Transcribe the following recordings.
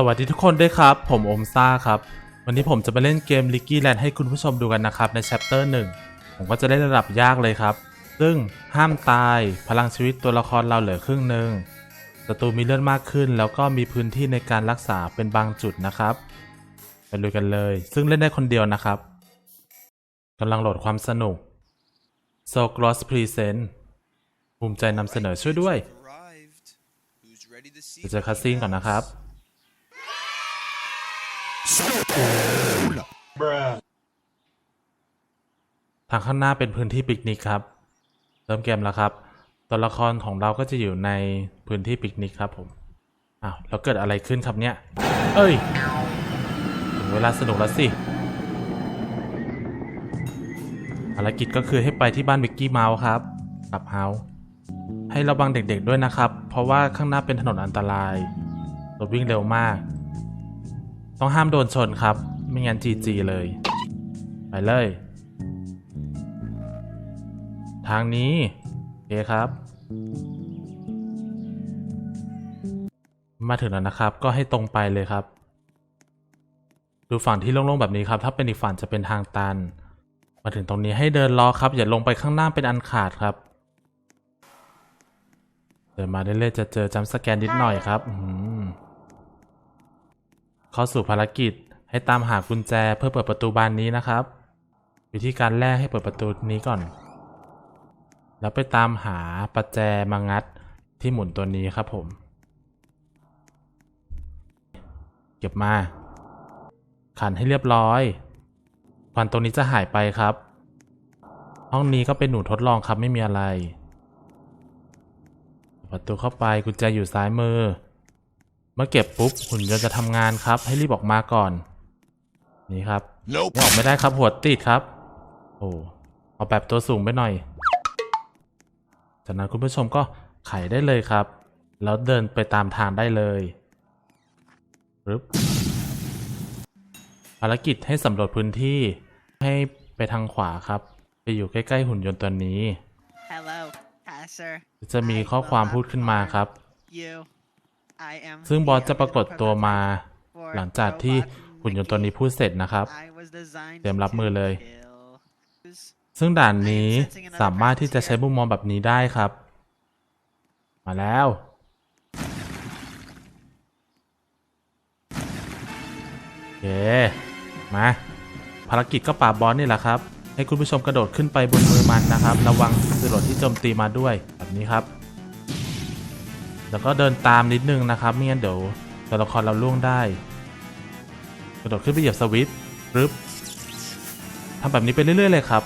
สวัสดีทุกคนด้วยครับ ผมโอมซ่าครับ วันนี้ผมจะมาเล่นเกม l i g กี้แลนด์ให้คุณผู้ชมดูกันนะครับ ใน chapter 1ผมก็จะเล่นระดับยากเลยครับ ซึ่งห้ามตายพลังชีวิตตัวละครเราเหลือครึ่งหนึ่งศัตรูมีเลือดมากขึ้น แล้วก็มีพื้นที่ในการรักษาเป็นบางจุดนะครับไปลุยกันเลย ซึ่งเล่นได้คนเดียวนะครับกำลังโหลดความสนุก So Gross Present ภูมิใจนำเสนอช่วยด้วย Arrived. Who's ready to see เดี๋ยวเจอคัสซีนก่อนนะครับ ทางข้างหน้าเป็นพื้นที่ปิกนิกครับ เริ่มเกมแล้วครับ ตัวละครของเราก็จะอยู่ในพื้นที่ปิกนิกครับผมอ้าวแล้วเกิดอะไรขึ้นครับเนี่ย เอ้ยถึงเวลาสนุกแล้วสิภารกิจก็คือให้ไปที่บ้านมิกกี้เมาส์ครับกับเฮาส์ให้ระวังเด็กๆด้วยนะครับ เพราะว่าข้างหน้าเป็นถนนอันตรายรถวิ่งเร็วมาก ต้องห้ามโดนชนครับ ไม่งั้นจีจีเลย ไปเลย ทางนี้ โอเคครับ มาถึงแล้วนะครับ ก็ให้ตรงไปเลยครับ ดูฝั่งที่โล่งๆแบบนี้ครับ ถ้าเป็นอีกฝั่งจะเป็นทางตัน มาถึงตรงนี้ให้เดินล้อครับ อย่าลงไปข้างหน้าเป็นอันขาดครับ เดินมาเรื่อยๆจะเจอจัมสแกนนิดหน่อยครับ อื้อหือ เข้าสู่ภารกิจให้ตามหากุญแจเพื่อเปิดประตูบานนี้นะครับ วิธีการแรกให้เปิดประตูนี้ก่อน แล้วไปตามหาประแจมางัดที่หมุนตัวนี้ครับผม เก็บมา ขันให้เรียบร้อยควันตรงนี้จะหายไปครับ ห้องนี้ก็เป็นหนูทดลองครับไม่มีอะไร ประตูเข้าไปกุญแจอยู่ซ้ายมือ เมื่อเก็บปุ๊บหุ่นยนต์จะทำงานครับ ให้รีบออกมาก่อน นี่ครับ Nope. ไม่ออกไม่ได้ครับหัวติดครับ โอ้เอาแบบตัวสูงไปหน่อย จากนั้นคุณผู้ชมก็ไขได้เลยครับ แล้วเดินไปตามทางได้เลยปึ๊บภารกิจให้สำรวจพื้นที่ให้ไปทางขวาครับ ไปอยู่ใกล้ๆหุ่นยนต์ตัวนี้ Hello, Passer. จะมีข้อความพูดขึ้นมาครับ You. ซึ่งบอสจะปรากฏตัวมา หลังจากที่หุ่นยนต์ตัวนี้พูดเสร็จนะครับ เตรียมรับมือเลย ซึ่งด่านนี้สามารถที่จะใช้มุมมองแบบนี้ได้ครับ มาแล้วโอเคมา ภารกิจก็ปราบบอสนี่แหละครับ ให้คุณผู้ชมกระโดดขึ้นไปบนมือมันนะครับ ระวังจรวดที่โจมตีมาด้วยแบบนี้ครับ แล้วก็เดินตามนิดนึงนะครับไม่งั้นเดี๋ยวตัวละครเราล่วงได้ กระโดดขึ้นไปเหยียบสวิตช์ปึ๊บทำแบบนี้ไปเรื่อย ๆ เลยครับ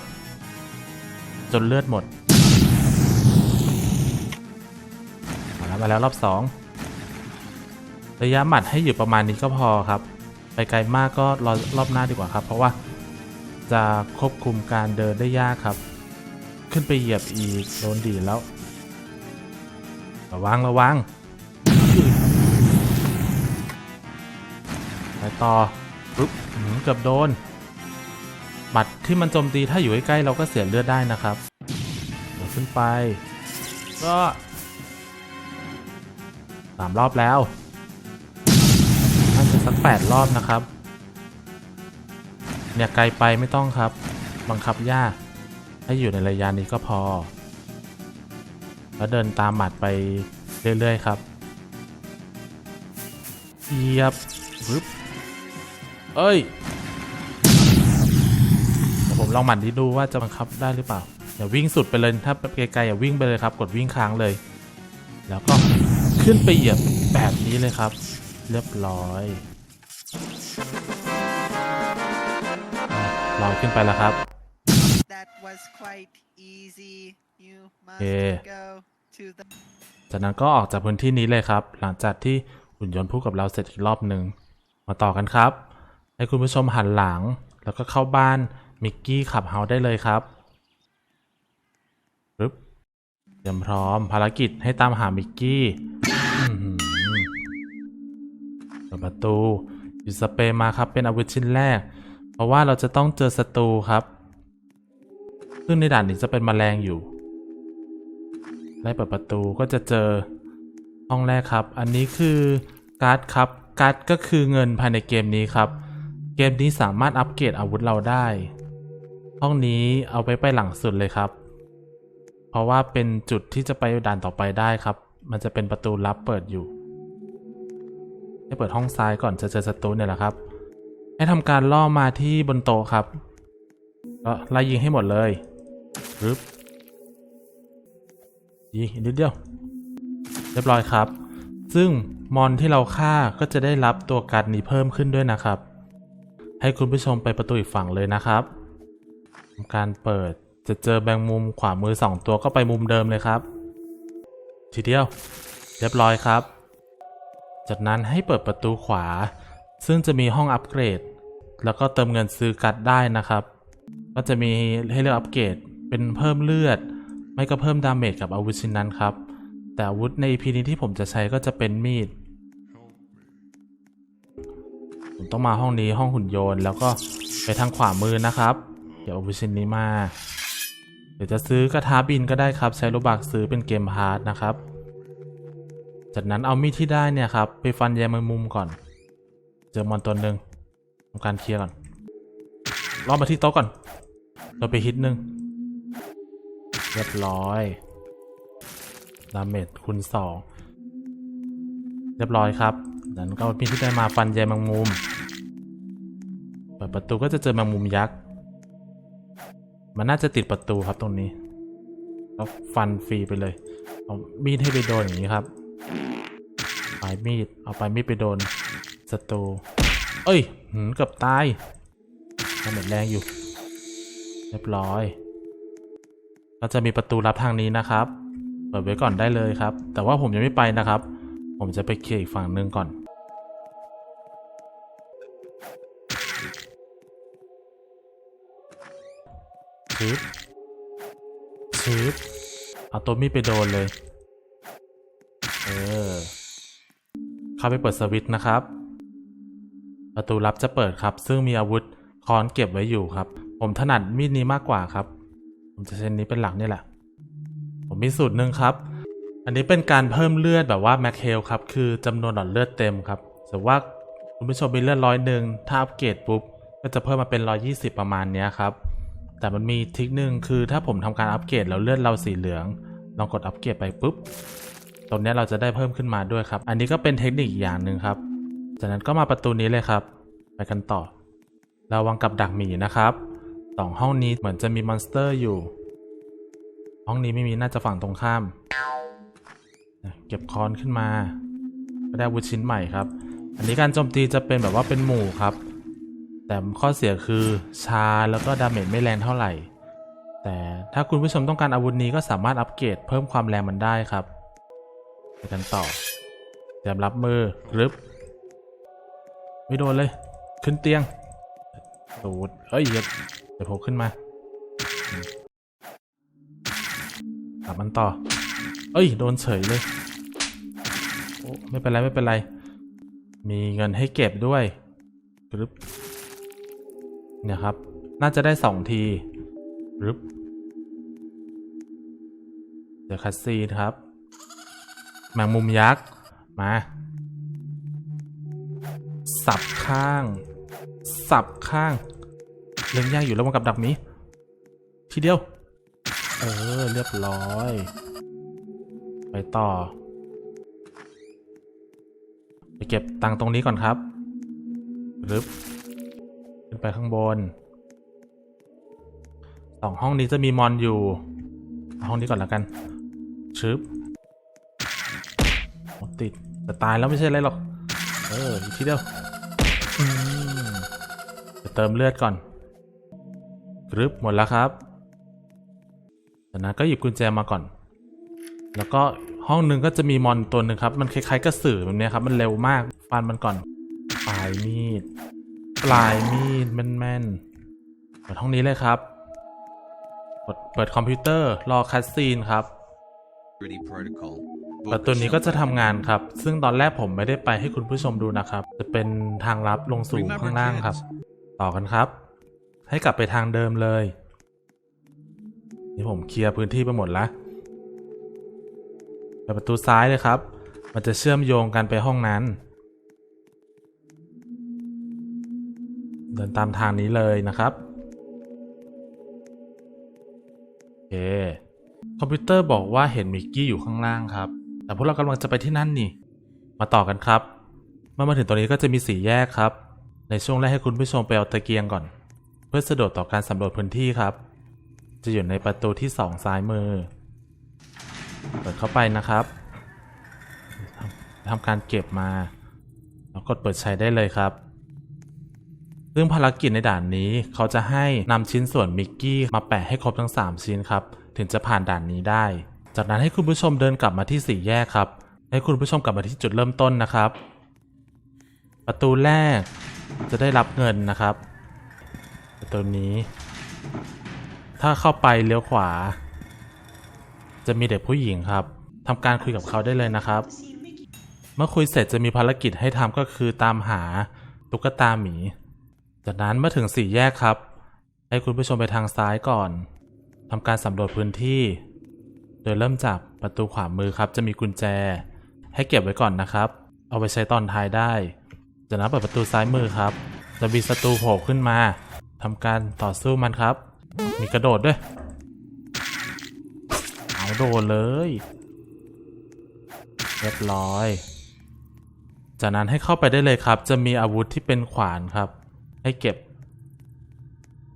จนเลือดหมดมาแล้วมาแล้วรอบสองระยะหมัดให้อยู่ประมาณนี้ก็พอครับ ไปไกลมากก็รอรอบหน้าดีกว่าครับ เพราะว่าจะควบคุมการเดินได้ยากครับ ขึ้นไปเหยียบอีกโดนดีแล้ว ระวังระวังไปต่อปุ๊บหืมเกือบโดน บัตรที่มันโจมตีถ้าอยู่ใกล้ๆเราก็เสียเลือดได้นะครับเดี๋ยวขึ้นไป ก็สามรอบแล้วน่าจะสักแปดรอบนะครับ เนี่ยไกลไปไม่ต้องครับ บังคับยาก ให้อยู่ในระยะนี้ก็พอ แล้วเดินตามหมัดไปเรื่อย ๆ ครับเหยียบปึ๊บเอ้ยผมลองหมั่นที่ดูว่าจะบังคับได้หรือเปล่าอย่าวิ่งสุดไปเลยถ้าไกลๆอย่าวิ่งไปเลยครับ กดวิ่งค้างเลย แล้วก็ขึ้นไปเหยียบแบบนี้เลยครับ เรียบร้อยลอยขึ้นไปแล้วครับ That was quite easy. You must Yeah. go to the จากนั้นก็ออกจากพื้นที่นี้เลยครับ หลังจากที่หุ่นยนต์พูดกับเราเสร็จอีกรอบหนึ่ง มาต่อกันครับ ให้คุณผู้ชมหันหลัง แล้วก็เข้าบ้านมิกกี้ขับเฮาได้เลยครับปึ๊บเตรียมพร้อมภารกิจให้ตามหามิกกี้อื้อหือเปิดประตูหยิบสเปรย์มาครับเป็นอาวุธชิ้นแรก เพราะว่าเราจะต้องเจอศัตรูครับ ซึ่งในด่านนี้จะเป็นแมลงอยู่ไล่เปิดประตูก็จะเจอห้องแรกครับ อันนี้คือการ์ดครับ การ์ดก็คือเงินภายในเกมนี้ครับ เกมนี้สามารถอัปเกรดอาวุธเราได้ ห้องนี้เอาไว้ไปหลังสุดเลยครับ เพราะว่าเป็นจุดที่จะไปด่านต่อไปได้ครับ มันจะเป็นประตูลับเปิดอยู่ ให้เปิดห้องซ้ายก่อนจะเจอศัตรูเนี่ยแหละครับ ให้ทำการล่อมาที่บนโต๊ะครับก็ไล่ยิงให้หมดเลย ปึ๊บยิงอีกนิดเดียว เรียบร้อยครับ ซึ่งมอนที่เราฆ่าก็จะได้รับตัวการ์ดนี้เพิ่มขึ้นด้วยนะครับ ให้คุณผู้ชมไปประตูอีกฝั่งเลยนะครับทำการเปิดจะเจอแบงมุมขวามือสองตัวก็ไปมุมเดิมเลยครับ ทีเดียว เรียบร้อยครับ จากนั้นให้เปิดประตูขวา ซึ่งจะมีห้องอัปเกรด แล้วก็เติมเงินซื้อกัดได้นะครับ ก็จะมีให้เลือกอัปเกรด เป็นเพิ่มเลือด ไม่ก็เพิ่มดาเมจกับอาวุธชิ้นนั้นครับ แต่อาวุธใน EP นี้ที่ผมจะใช้ก็จะเป็นมีด ผมต้องมาห้องนี้ห้องหุ่นยนต์ แล้วก็ไปทางขวามือนะครับ เดี๋ยวอาวุธชิ้นนี้มา เดี๋ยวจะซื้อกระทะบินก็ได้ครับ ใช้โลบักซื้อเป็นเกมพาร์ทนะครับ จากนั้นเอามีดที่ได้เนี่ยครับไปฟันแยมมุมก่อน เจอมอนตัวหนึ่งทำการเคลียร์ก่อนล่อมาที่โต๊ะก่อนเราไปฮิตหนึ่ง เรียบร้อยดาเมจคูณสองเรียบร้อยครับนั้นก็เอามีดที่ได้มาฟันแยมงมุม เปิดประตูก็จะเจอแมงมุมยักษ์ มันน่าจะติดประตูครับตรงนี้แล้วฟันฟรีไปเลยเอามีดให้ไปโดนอย่างนี้ครับปลายมีดเอาปลายมีดไปโดนศัตรูเอ้ย หืมเกือบตายดาเมจแรงอยู่ เรียบร้อย ก็จะมีประตูลับทางนี้นะครับ เปิดไว้ก่อนได้เลยครับ แต่ว่าผมยังไม่ไปนะครับ ผมจะไปเคลียร์อีกฝั่งหนึ่งก่อน ชืบชืบเอาตัวมีดไปโดนเลย เออ เข้าไปเปิดสวิตช์นะครับ ประตูลับจะเปิดครับ ซึ่งมีอาวุธค้อนเก็บไว้อยู่ครับ ผมถนัดมีดนี้มากกว่าครับ ผมจะใช้นี้เป็นหลักนี่แหละ ผมมีสูตรหนึ่งครับ อันนี้เป็นการเพิ่มเลือดแบบว่าแมคเฮลครับ คือจำนวนหลอดเลือดเต็มครับแต่ว่าคุณผู้ชมมีเลือดร้อยหนึ่งถ้าอัปเกรดปุ๊บก็จะเพิ่มมาเป็น120ประมาณเนี้ยครับ แต่มันมีทิคหนึ่งคือถ้าผมทำการอัปเกรดแล้วเลือดเราสีเหลือง ลองกดอัปเกรดไปปุ๊บตรงนี้เราจะได้เพิ่มขึ้นมาด้วยครับ อันนี้ก็เป็นเทคนิคอีกอย่างหนึ่งครับ จากนั้นก็มาประตูนี้เลยครับ ไปกันต่อ ระวังกับดักหมีนะครับ สองห้องนี้เหมือนจะมีมอนสเตอร์อยู่ ห้องนี้ไม่มีน่าจะฝั่งตรงข้าม เก็บคอนขึ้นมาก็ได้อาวุธชิ้นใหม่ครับ อันนี้การโจมตีจะเป็นแบบว่าเป็นหมู่ครับ แต่ข้อเสียคือชาแล้วก็ดาเมจไม่แรงเท่าไหร่ แต่ถ้าคุณผู้ชมต้องการอาวุธนี้ก็สามารถอัปเกรดเพิ่มความแรงมันได้ครับไปกันต่อเตรียมรับมือรึบไม่โดนเลย ขึ้นเตียงสูดเอ้ย เดี๋ยวผมขึ้นมาขับมันต่อ เอ้ย โดนเฉยเลยโอ้ไม่เป็นไร ไม่เป็นไร มีเงินให้เก็บด้วยรึบเนี่ยครับ น่าจะได้สองทีรึบเดี๋ยวคัสซีนครับแมงมุมยักษ์ มา สับข้าง สับข้าง เล็งยากอยู่แล้วมันกับดักหมีทีเดียว เออ เรียบร้อย ไปต่อ ไปเก็บตังตรงนี้ก่อนครับรึบขึ้นไปข้างบนสองห้องนี้จะมีมอนอยู่ ห้องนี้ก่อนแล้วกันชึบติดแต่ตายแล้วไม่ใช่อะไรหรอก เออทีเดียวเติมเลือดก่อน รึบหมดแล้วครับจากนั้นก็หยิบกุญแจมาก่อน แล้วก็ห้องหนึ่งก็จะมีมอนตัวหนึ่งครับ มันคล้ายๆกระสือแบบเนี้ยครับ มันเร็วมากฟันมันก่อน ปลายมีด ปลายมีดแม่นๆเปิดห้องนี้เลยครับกดเปิดคอมพิวเตอร์รอคัสซีนครับประตูนี้ก็จะทำงานครับ ซึ่งตอนแรกผมไม่ได้ไปให้คุณผู้ชมดูนะครับ จะเป็นทางลับลงสู่ข้างล่างครับ ต่อกันครับ ให้กลับไปทางเดิมเลย นี่ผมเคลียร์พื้นที่ไปหมดแล้วไปประตูซ้ายเลยครับ มันจะเชื่อมโยงกันไปห้องนั้น เดินตามทางนี้เลยนะครับโอเคคอมพิวเตอร์บอกว่าเห็นมิกกี้อยู่ข้างล่างครับ แต่พวกเรากำลังจะไปที่นั่นนี่ มาต่อกันครับ เมื่อมาถึงตรงนี้ก็จะมีสีแยกครับ ในช่วงแรกให้คุณผู้ชมไปเอาตะเกียงก่อน เพื่อสะดวกต่อการสำรวจพื้นที่ครับ จะอยู่ในประตูที่สองซ้ายมือ เปิดเข้าไปนะครับทำทำการเก็บมาแล้วกดเปิดใช้ได้เลยครับ ซึ่งภารกิจในด่านนี้เขาจะให้นำชิ้นส่วนมิกกี้มาแปะให้ครบทั้ง 3 ชิ้นครับ ถึงจะผ่านด่านนี้ได้ จากนั้นให้คุณผู้ชมเดินกลับมาที่สี่แยกครับ ให้คุณผู้ชมกลับมาที่จุดเริ่มต้นนะครับ ประตูแรกจะได้รับเงินนะครับ ประตูนี้ ถ้าเข้าไปเลี้ยวขวา จะมีเด็กผู้หญิงครับทำการคุยกับเขาได้เลยนะครับ เมื่อคุยเสร็จจะมีภารกิจให้ทำก็คือตามหาตุ๊กตาหมี จากนั้นเมื่อถึงสี่แยกครับ ให้คุณผู้ชมไปทางซ้ายก่อนทำการสำรวจพื้นที่ โดยเริ่มจากประตูขวามือครับ จะมีกุญแจ ให้เก็บไว้ก่อนนะครับ เอาไปใช้ตอนท้ายได้ จากนั้นเปิดประตูซ้ายมือครับ จะมีศัตรูโผล่ขึ้นมา ทำการต่อสู้มันครับ มีกระโดดด้วย เอาโดดเลย เรียบร้อย จากนั้นให้เข้าไปได้เลยครับ จะมีอาวุธที่เป็นขวานครับ ให้เก็บ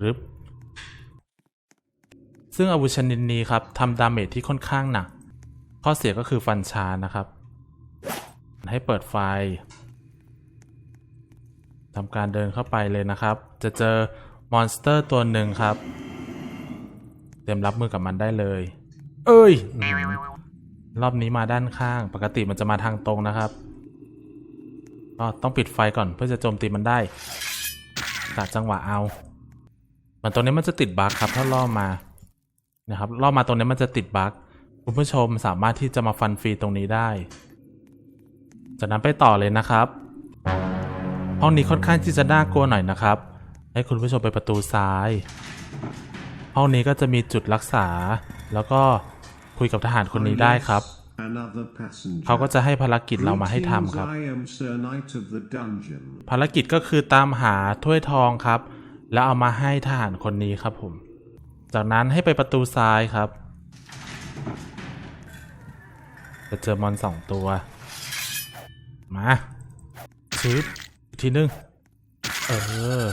รึบซึ่งอาวุธชนิดนี้ครับทำดาเมจที่ค่อนข้างหนัก ข้อเสียก็คือฟันชานะครับ ให้เปิดไฟทำการเดินเข้าไปเลยนะครับ จะเจอ มอนสเตอร์ตัวหนึ่งครับ เตรียมรับมือกับมันได้เลย เอ้ย รอบนี้มาด้านข้าง ปกติมันจะมาทางตรงนะครับก็ต้องปิดไฟก่อนเพื่อจะโจมตีมันได้กะจังหวะเอา มันตรงนี้มันจะติดบั๊กครับ ถ้าล่อมา นะครับ ล่อมาตรงนี้มันจะติดบั๊กคุณผู้ชมสามารถที่จะมาฟันฟรีตรงนี้ได้ จากนั้นไปต่อเลยนะครับ ห้องนี้ค่อนข้างที่จะน่ากลัวหน่อยนะครับ ให้คุณผู้ชมไปประตูซ้าย ห้องนี้ก็จะมีจุดรักษา แล้วก็คุยกับทหารคนนี้ได้ครับ Another passenger. เขาก็จะให้ภารกิจเรามาให้ทำครับ Greetings, I am Sir Knight of the Dungeon. ภารกิจก็คือตามหาถ้วยทองครับ แล้วเอามาให้ทหารคนนี้ครับผม จากนั้นให้ไปประตูซ้ายครับ จะเจอมอนสองตัว มาชืบอีกทีนึง เออ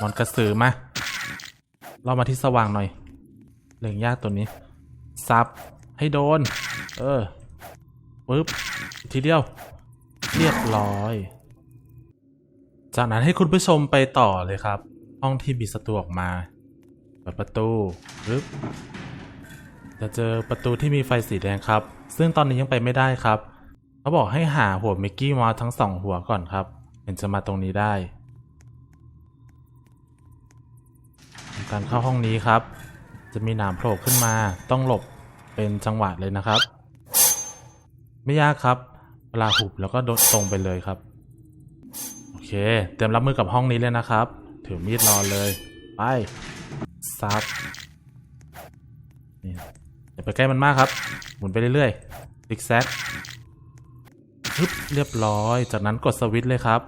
มอนกระสือมา เรามาที่สว่างหน่อยเล่งยากตัวนี้ ซับ ให้โดน เออปึ๊บ ทีเดียว เรียบร้อย จากนั้นให้คุณผู้ชมไปต่อเลยครับ ห้องที่มีศัตรูออกมา เปิดประตูปึ๊บจะเจอประตูที่มีไฟสีแดงครับ ซึ่งตอนนี้ยังไปไม่ได้ครับ เขาบอกให้หาหัวมิกกี้มาทั้งสองหัวก่อนครับถึงจะมาตรงนี้ได้ การเข้าห้องนี้ครับ จะมีหนามโผล่ขึ้นมา ต้องหลบเป็นจังหวะเลยนะครับ ไม่ยากครับเวลาหุบแล้วก็โดดตรงไปเลยครับ โอเค เตรียมรับมือกับห้องนี้เลยนะครับ ถือมีดรอเลย ไปซับนี่อย่าไปใกล้มันมากครับ หมุนไปเรื่อยๆซิกแซกฮึบเรียบร้อย จากนั้นกดสวิตช์เลยครับ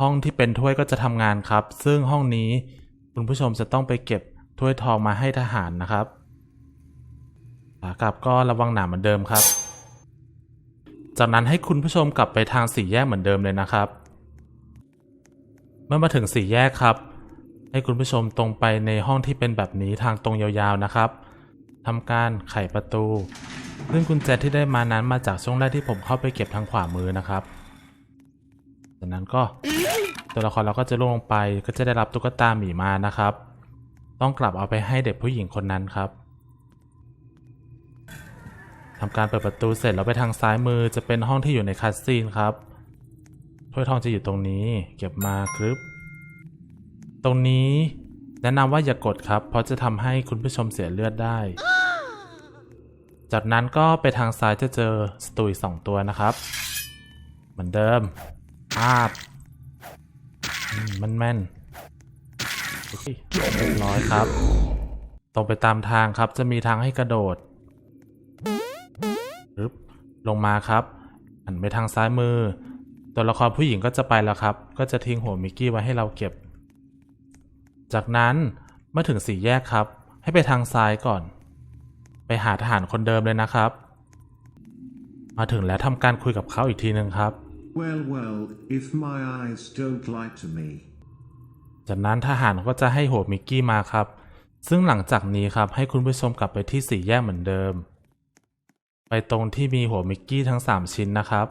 ห้องที่เป็นถ้วยก็จะทำงานครับ ซึ่งห้องนี้ คุณผู้ชมจะต้องไปเก็บถ้วยทองมาให้ทหารนะครับขากลับก็ระวังหนามเหมือนเดิมครับ จากนั้นให้คุณผู้ชมกลับไปทางสี่แยกเหมือนเดิมเลยนะครับ เมื่อมาถึงสี่แยกครับ ให้คุณผู้ชมตรงไปในห้องที่เป็นแบบนี้ทางตรงยาวๆนะครับทำการไขประตูซึ่งกุญแจที่ได้มานั้นมาจากช่วงแรกที่ผมเข้าไปเก็บทางขวามือนะครับ จากนั้นก็ ตัวละครเราก็จะลงลงไปก็จะได้รับตุ๊กตาหมีมานะครับ ต้องกลับเอาไปให้เด็กผู้หญิงคนนั้นครับทำการเปิดประตูเสร็จแล้วไปทางซ้ายมือจะเป็นห้องที่อยู่ในคัสซีนครับถ้วยทองจะอยู่ตรงนี้เก็บมาครึบตรงนี้แนะนำว่าอย่ากดครับ เพราะจะทำให้คุณผู้ชมเสียเลือดได้ จากนั้นก็ไปทางซ้ายจะเจอสตูอีกสองตัวนะครับ เหมือนเดิมอาบ มันแม่นเรียบร้อยครับ ตรงไปตามทางครับจะมีทางให้กระโดดปึ๊บลงมาครับหันไปทางซ้ายมือ ตัวละครผู้หญิงก็จะไปแล้วครับ ก็จะทิ้งหัวมิกกี้ไว้ให้เราเก็บ จากนั้นเมื่อถึงสี่แยกครับ ให้ไปทางซ้ายก่อน ไปหาทหารคนเดิมเลยนะครับ มาถึงแล้วทำการคุยกับเขาอีกทีหนึ่งครับ Well, well, if my eyes don't lie to me. จากนั้นทหารก็จะให้หัวมิกกี้มาครับ ซึ่งหลังจากนี้ครับให้คุณผู้ชมกลับไปที่สี่แยกเหมือนเดิม ไปตรงที่มีหัวมิกกี้ทั้ง 3 ชิ้นนะครับ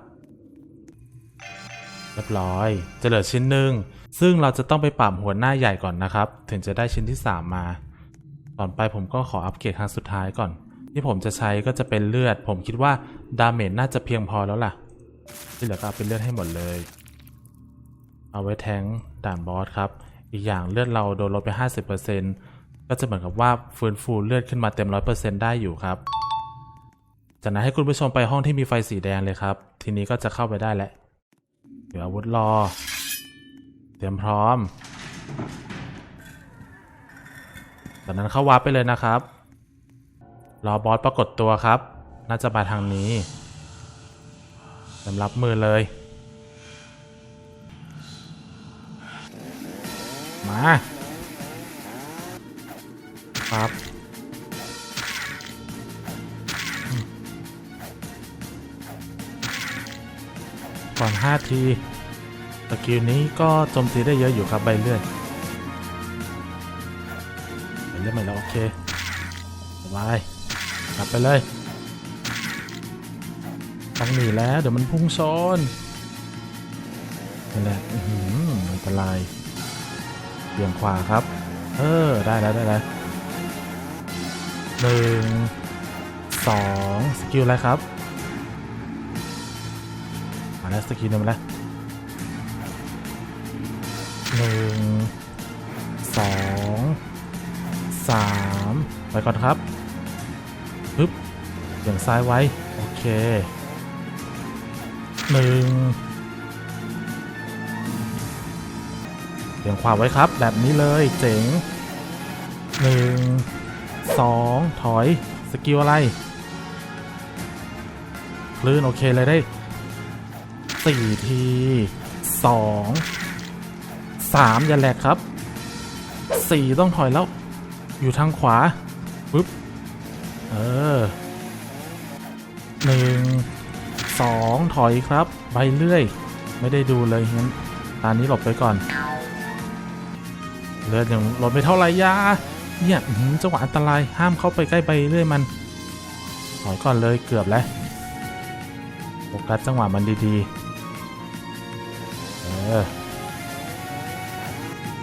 เรียบร้อยจะเหลือชิ้นหนึ่งซึ่งเราจะต้องไปปรับหัวหน้าใหญ่ก่อนนะครับ ถึงจะได้ชิ้นที่ 3 มาตอนไปผมก็ขออัปเกรดครั้งสุดท้ายก่อน ที่ผมจะใช้ก็จะเป็นเลือด ผมคิดว่าดาเมจน่าจะเพียงพอแล้วล่ะ ที่เหลือก็เอาเป็นเลือดให้หมดเลย เอาไว้แทงด่านบอสครับ อีกอย่างเลือดเราโดนลดไป 50%ก็จะเหมือนกับว่าฟื้นฟูเลือดขึ้นมาเต็ม 100%ได้อยู่ครับ จากนั้นให้คุณผู้ชมไปห้องที่มีไฟสีแดงเลยครับ ทีนี้ก็จะเข้าไปได้แหล้วเดี๋ยวอาวุธรอ เตรียมพร้อมจากนั้นเข้าวาร์ปไปเลยนะครับ รอบอสปรากฏตัวครับ น่าจะมาทางนี้ เตรียมรับมือเลย มาครับก่อน5ทีสกิลนี้ก็โจมตีได้เยอะอยู่ครับใบเลื่อนใบเลื่อนมาแล้วโอเคสบายกลับไปเลย ต้งหนีแล้ว เดี๋ยวมันพุ่งชนนั่นแหละอื้มอันตรายเบี่ยงขวาครับ เออ ได้แล้วได้แล้วหนึ่งสองสกิลอะไรครับ มาแล้วสกิลหนึ่งมาแล้วหนึ่งสองสามไปก่อนครับปึ๊บเบี่ยงซ้ายไว้ โอเค หนึ่งเบี่ยงขวาไว้ครับ แบบนี้เลยเจ๋งหนึ่งสองถอย สกิลอะไร คลื่น โอเคเลยได้สี่ทีสองสามอย่าแหลกครับสี่ต้องถอยแล้ว อยู่ทางขวาปึ๊บ เออหนึ่ง สองถอยครับใบเลื่อย ไม่ได้ดูเลยงั้นตอนนี้หลบไปก่อน เลือดยังหลดไปเท่าไหร่ยาเนี่ยจังหวะอันตรายห้ามเข้าไปใกล้ไปเรื่อยมัน ถอยก่อนเลยเกือบแล้วโฟกัสจังหวะมันดีๆ เออ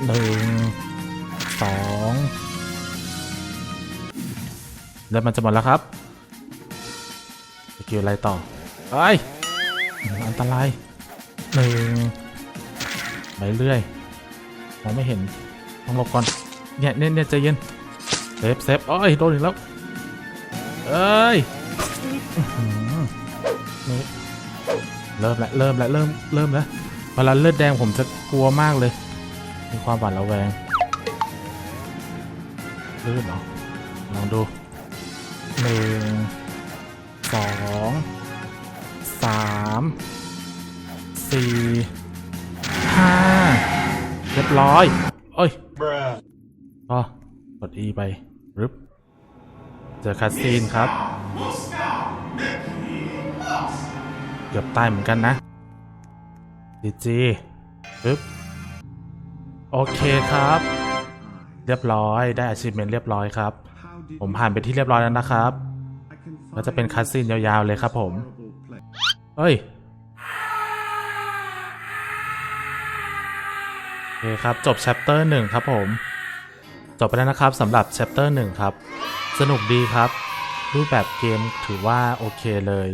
หนึ่งสองเลือดมันจะหมดแล้วครับสกิลอะไรต่อ เอ้ยอื้อหืออันตรายหนึ่งไปเรื่อยมองไม่เห็นต้องหลบก่อนเนี่ยเนี่ยเนี่ยใจเย็นเซฟเซฟโอ้ยโดนอีกแล้วเอ้ยนี่เริ่มแล้วเริ่มแล้วเริ่มเริ่มแล้วเวลาเลือดแดงผมจะกลัวมากเลย มีความหวาดระแวงลื่นเหรอลองดูหนึ่งสอง สามสี่ห้าเรียบร้อยโอ้ยก็กด E ไปรึบเจอคัสซีนครับ เกือบตายเหมือนกันนะจีจีปึ๊บ โอเคครับ เรียบร้อยได้ achievement เรียบร้อยครับ ผมผ่านไปที่เรียบร้อยแล้วนะครับ ก็จะเป็นคัสซีนยาวๆเลยครับผม เฮ้ยโอเคครับ จบ chapter หนึ่งครับผม จบไปแล้วนะครับสำหรับ chapter หนึ่งครับ สนุกดีครับ รูปแบบเกมถือว่าโอเคเลย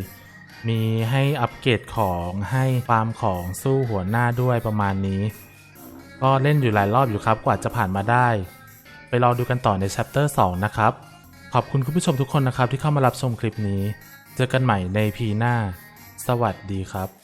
มีให้อัปเกรดของให้ฟาร์มของสู้หัวหน้าด้วยประมาณนี้ ก็เล่นอยู่หลายรอบอยู่ครับกว่าจะผ่านมาได้ ไปรอดูกันต่อใน chapter 2 นะครับ ขอบคุณคุณผู้ชมทุกคนนะครับที่เข้ามารับชมคลิปนี้ เจอกันใหม่ในพีหน้า สวัสดีครับ